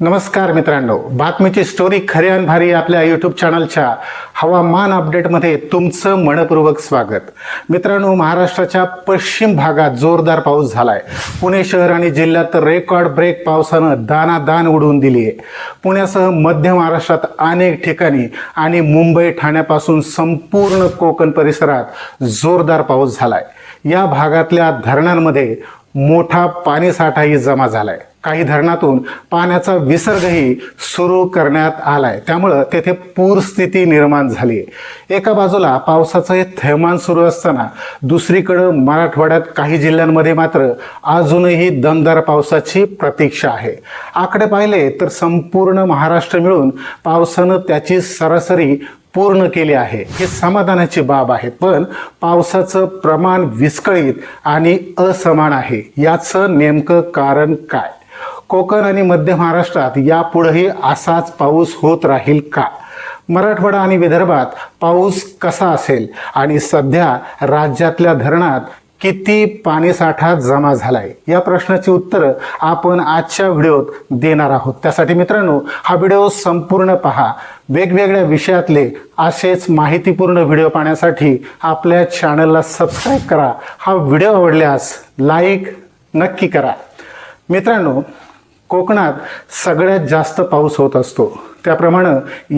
नमस्कार मित्रांनो. बातमीची स्टोरी खरे आणि भारी आपल्या यूट्यूब चॅनलच्या हवामान अपडेटमध्ये तुमचं मनपूर्वक स्वागत. मित्रांनो महाराष्ट्राच्या पश्चिम भागात जोरदार पाऊस झालाय. पुणे शहर आणि जिल्ह्यात रेकॉर्ड ब्रेक पावसानं दानादान उडवून दिली आहे. पुण्यासह मध्य महाराष्ट्रात अनेक ठिकाणी आणि मुंबई ठाण्यापासून संपूर्ण कोकण परिसरात जोरदार पाऊस झालाय. या भागातल्या धरणांमध्ये मोठा पाणीसाठाही जमा झालाय. काही धरणातून पाण्याचा विसर्गही सुरू करण्यात आलाय. त्यामुळं तेथे पूरस्थिती निर्माण झाली एका बाजूला पावसाचं हे थैमान सुरू असताना दुसरीकडं मराठवाड्यात काही जिल्ह्यांमध्ये मात्र अजूनही दमदार पावसाची प्रतीक्षा आहे. आकडे पाहिले तर संपूर्ण महाराष्ट्र मिळून पावसानं त्याची सरासरी पूर्ण केली आहे. हे समाधानाची बाब आहे पण पावसाचं प्रमाण विस्कळीत आणि असमान आहे. याचं नेमकं कारण काय? कोकण आणि मध्य महाराष्ट्रात यापुढेही असाच पाऊस होत राहील का? मराठवाडा आणि विदर्भात पाऊस कसा असेल? आणि सध्या राज्यातल्या धरणात किती पाणीसाठा जमा झालाय? या प्रश्नाची उत्तरं आपण आजच्या व्हिडिओत देणार आहोत. त्यासाठी मित्रांनो हा व्हिडिओ संपूर्ण पहा. वेगवेगळ्या विषयातले असेच माहितीपूर्ण व्हिडिओ पाहण्यासाठी आपल्या चॅनलला सबस्क्राईब करा. हा व्हिडिओ आवडल्यास लाईक नक्की करा. मित्रांनो कोकणात सगळ्यात जास्त पाऊस होत असतो. त्याप्रमाणे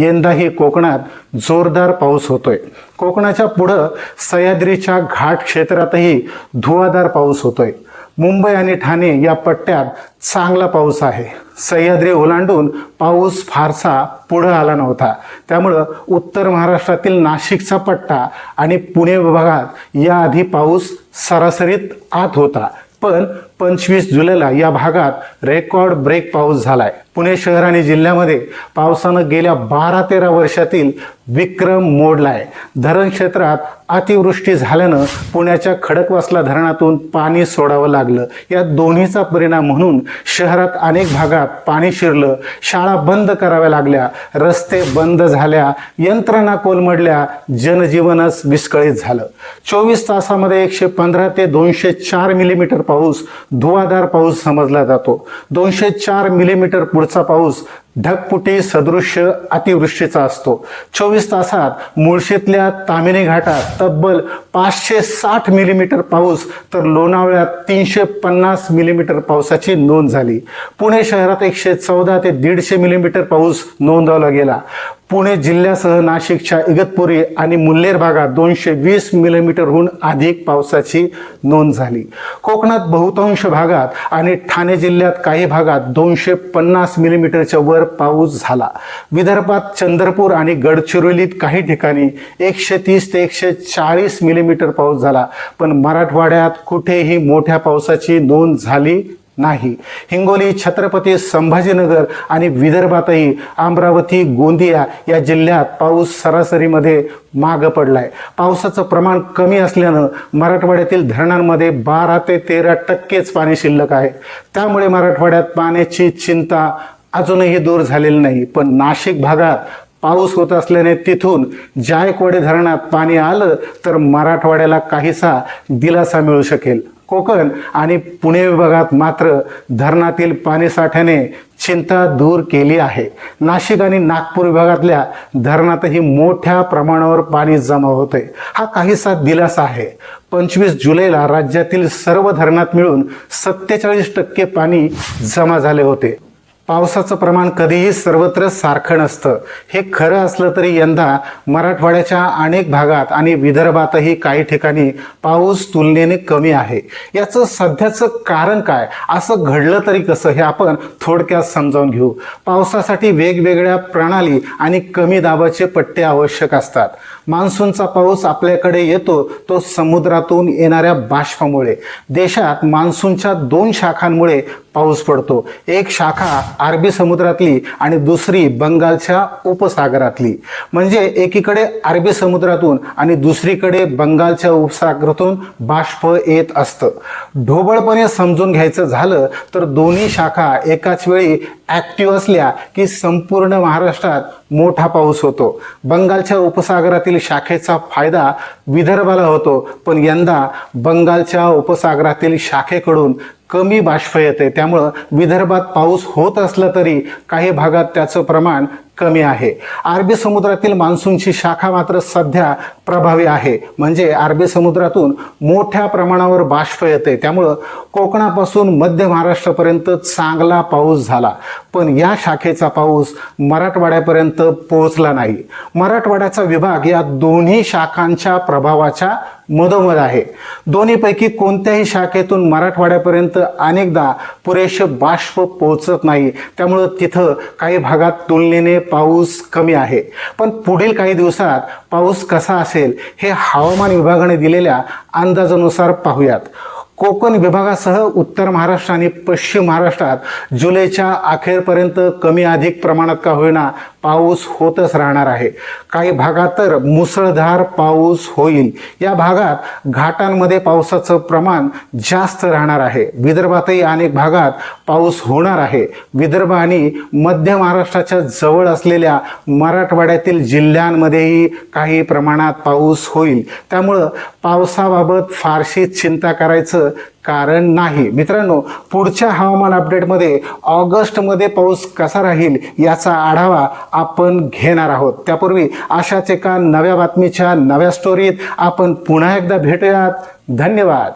यंदाही कोकणात जोरदार पाऊस होतोय. कोकणाच्या पुढं सह्याद्रीच्या घाट क्षेत्रातही धुवाधार पाऊस होतोय. मुंबई आणि ठाणे या पट्ट्यात चांगला पाऊस आहे. सह्याद्री ओलांडून पाऊस फारसा पुढं आला नव्हता. त्यामुळं उत्तर महाराष्ट्रातील नाशिकचा पट्टा आणि पुणे विभागात याआधी पाऊस सरासरीत आत होता. पण पंचवीस जुलैला या भागात रेकॉर्ड ब्रेक पाऊस झाला आहे पुणे शहर आणि जिल्ह्यामध्ये पावसानं गेल्या बारा तेरा वर्षातील विक्रम मोडलाय. धरण क्षेत्रात अतिवृष्टी झाल्यानं पुण्याच्या खडकवासला धरणातून पाणी सोडावं लागलं. या दोन्हीचा परिणाम म्हणून शहरात अनेक भागात पाणी शिरलं. शाळा बंद कराव्या लागल्या. रस्ते बंद झाल्या. यंत्रणा कोलमडल्या. जनजीवनच विस्कळीत झालं. चोवीस तासामध्ये एकशे पंधरा ते दोनशे चार मिलीमीटर पाऊस धुवाधार पाऊस समजला जातो. दोनशे चार मिलीमीटर पुढचा पाऊस ढगपुटी सदृश्य अतिवृष्टीचा असतो. चोवीस तासात मुळशीतल्या तामिनी घाटात तब्बल पाचशे साठ मिलीमीटर पाऊस तर लोणावळ्यात तीनशे पन्नास मिलीमीटर पावसाची नोंद झाली. पुणे शहरात एकशे चौदा ते दीडशे मिलीमीटर पाऊस नोंदवला गेला. पुणे जिल्ह्यासह नाशिकच्या इगतपुरी आणि मुल्लेर भागात दोनशे वीस मिलीमीटरहून अधिक पावसाची नोंद झाली. कोकणात बहुतांश भागात आणि ठाणे जिल्ह्यात काही भागात दोनशे पन्नास मिलीमीटरच्या वर पाऊस झाला. विदर्भात चंद्रपूर आणि गडचिरोलीत काही ठिकाणी एकशे तीस ते एकशे चाळीस मिलीमीटर पाऊस झाला पण मराठवाड्यात कुठेही मोठ्या पावसाची नोंद झाली नाही. हिंगोली छत्रपती संभाजीनगर आणि विदर्भातही अमरावती गोंदिया या जिल्ह्यात पाऊस सरासरीमध्ये मागं पडलाय. पावसाचं प्रमाण कमी असल्यानं मराठवाड्यातील धरणांमध्ये बारा ते तेरा टक्केच पाणी शिल्लक आहे. त्यामुळे मराठवाड्यात पाण्याची चिंता अजूनही दूर झालेली नाही. पण नाशिक भागात पाऊस होत असल्याने तिथून जायकवाडी धरणात पाणी आलं तर मराठवाड्याला काहीसा दिलासा मिळू शकेल. कोकण आणि पुणे विभागात मात्र धरणातील पाणीसाठ्याने चिंता दूर केली आहे. नाशिक आणि नागपूर विभागातल्या धरणातही मोठ्या प्रमाणावर पाणी जमा होते हा काहीसा दिलासा आहे. पंचवीस जुलैला राज्यातील सर्व धरणात मिळून सत्तेचाळीस टक्के पाणी जमा झाले होते. पावसाचं प्रमाण कधीही सर्वत्र सारखं नसतं. हे खरं असलं तरी यंदा मराठवाड्याच्या अनेक भागात आणि विदर्भातही काही ठिकाणी पाऊस तुलनेने कमी आहे. याचं सध्याचं कारण काय? असं घडलं तरी कसं? हे आपण थोडक्यात समजावून घेऊ. पावसासाठी वेगवेगळ्या प्रणाली आणि कमी दाबाचे पट्टे आवश्यक असतात. मान्सूनचा पाऊस आपल्याकडे येतो तो समुद्रातून येणाऱ्या बाष्पामुळे. देशात मान्सूनच्या दोन शाखांमुळे पाऊस पडतो. एक शाखा अरबी समुद्रातली आणि दुसरी बंगालच्या उपसागरातली. म्हणजे एकीकडे अरबी समुद्रातून आणि दुसरीकडे बंगालच्या उपसागरातून बाष्प येत असतं. ढोबळपणे समजून घ्यायचं झालं तर दोन्ही शाखा एकाच वेळी ॲक्टिव्ह असल्या की संपूर्ण महाराष्ट्रात मोठा पाऊस होतो. बंगालच्या उपसागरातील शाखेचा फायदा विदर्भाला होतो पण यंदा बंगालच्या उपसागरातील शाखेकडून कमी बाष्प येते. त्यामुळं विदर्भात पाऊस होत असला तरी काही भागात त्याचं प्रमाण कमी आहे. अरबी समुद्रातील मान्सूनची शाखा मात्र सध्या प्रभावी आहे. म्हणजे अरबी समुद्रातून मोठ्या प्रमाणावर बाष्प येते. त्यामुळं कोकणापासून मध्य महाराष्ट्रापर्यंत चांगला पाऊस झाला. पण या शाखेचा पाऊस मराठवाड्यापर्यंत पोहोचला नाही. मराठवाड्याचा विभाग या दोन्ही शाखांच्या प्रभावाच्या मधोमध आहे. दोन्हीपैकी कोणत्याही शाखेतून मराठवाड्यापर्यंत अनेकदा पुरेसे बाष्प पोहोचत नाही. त्यामुळं तिथं काही भागात तुलनेने पाऊस कमी आहे. पण पुढील काही दिवसात पाऊस कसा असेल हे हवामान विभागाने दिलेल्या अंदाजानुसार पाहूयात. कोकण विभागासह उत्तर महाराष्ट्र आणि पश्चिम महाराष्ट्रात जुलैच्या अखेरपर्यंत कमी अधिक प्रमाणात का होईना पाऊस होतच राहणार आहे. काही भागात तर मुसळधार पाऊस होईल. या भागात घाटांमध्ये पावसाचं प्रमाण जास्त राहणार आहे. विदर्भातही अनेक भागात पाऊस होणार आहे. विदर्भ आणि मध्य महाराष्ट्राच्या जवळ असलेल्या मराठवाड्यातील जिल्ह्यांमध्येही काही प्रमाणात पाऊस होईल. त्यामुळं पावसाबाबत फारशी चिंता करायचं कारण नाही. मित्रांनो पुढच्या हवामान अपडेटमध्ये ऑगस्टमध्ये पाऊस कसा राहील याचा आढावा आपण घेणार आहोत. त्यापूर्वी अशाच एका नव्या बातमीच्या नव्या स्टोरीत आपण पुन्हा एकदा भेटूयात. धन्यवाद.